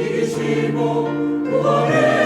이기시고 구원해